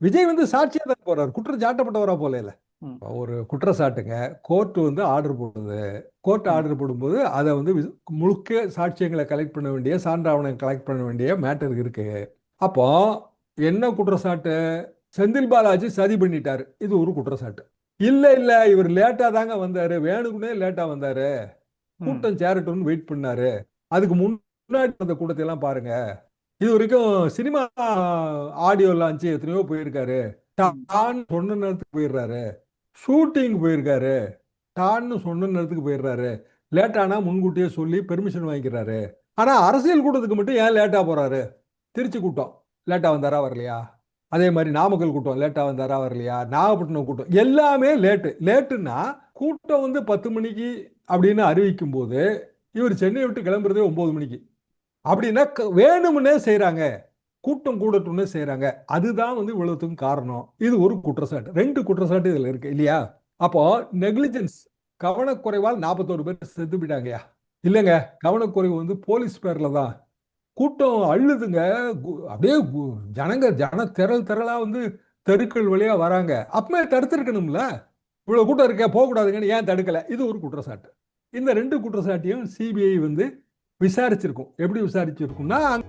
விஜய் வந்து சாட்சியா தான் போறாரு. குற்றம் சாட்டப்பட்டவரா போல இல்ல. ஒரு குற்றச்சாட்டுங்க கோர்ட் வந்து ஆர்டர் போடுது. கோர்ட். ஆர்டர் போடும்போது அதை வந்து முழுக்க சாட்சியங்களை கலெக்ட் பண்ண வேண்டிய சான்றாவணம் கலெக்ட் பண்ண வேண்டிய மேட்டர் இருக்கு. அப்போ என்ன குற்றச்சாட்டு? செந்தில் பாலாஜி சதி பண்ணிட்டாரு. இது ஒரு குற்றச்சாட்டு. இல்ல இல்ல இவர் லேட்டா தாங்க வந்தாரு. வேணுக்குனே லேட்டா வந்தாரு. கூட்டம் சேரட்டும்னு வெயிட் பண்ணாரு. அதுக்கு முன்னாடி அந்த கூட்டத்தை எல்லாம் பாருங்க. இது வரைக்கும் சினிமா ஆடியோ லான்ச்சு எத்தனையோ போயிருக்காரு. டான்னு சொன்ன நேரத்துக்கு போயிடுறாரு. ஷூட்டிங் போயிருக்காரு. டான்னு சொன்ன நேரத்துக்கு போயிடுறாரு. லேட்டானா முன்கூட்டியே சொல்லி பெர்மிஷன் வாங்கிக்கிறாரு. ஆனா அரசியல் கூட்டத்துக்கு மட்டும் ஏன் லேட்டா போறாரு? திருச்சி கூட்டம். லேட்டா வந்தாரா வரலையா? அதே மாதிரி நாமக்கல் கூட்டம் லேட்டா வந்தாரா வரலையா? நாகப்பட்டினம் கூட்டம் எல்லாமே லேட்டு. லேட்டுன்னா கூட்டம் வந்து பத்து மணிக்கு அப்படின்னு அறிவிக்கும் போது இவர் சென்னையை விட்டு கிளம்புறதே ஒன்பது மணிக்கு. அப்படின்னா க- வேணும்னே செய்கிறாங்க கூட்டம் கூடட்டும்னு செய்கிறாங்க அதுதான் வந்து இவ்வளவுக்கும் காரணம். இது ஒரு குற்றச்சாட்டு. ரெண்டு குற்றச்சாட்டு இதில் இருக்கு. இல்லையா? அப்போ நெக்லிஜென்ஸ் கவனக்குறைவால் நாற்பத்தோரு பேர் செத்து போயிட்டாங்கயா இல்லைங்க. கவனக்குறைவு வந்து போலீஸ் பேரில் தான். கூட்டம் அழுதுங்க. கு- அப்படியே கு- ஜனங்க ஜன திரள் திரளாக வந்து தெருக்கள் வழியாக வராங்க. அப்பவே தடுத்திருக்கணும்ல. இவ்வளோ கூட்டம் இருக்கே போகக்கூடாதுங்கன்னு ஏன் தடுக்கலை? இது ஒரு குற்றச்சாட்டு. இந்த ரெண்டு குற்றச்சாட்டையும் சிபிஐ வந்து விசாரிச்சிருக்கும். எப்படி விசாரிச்சிருக்கும்னா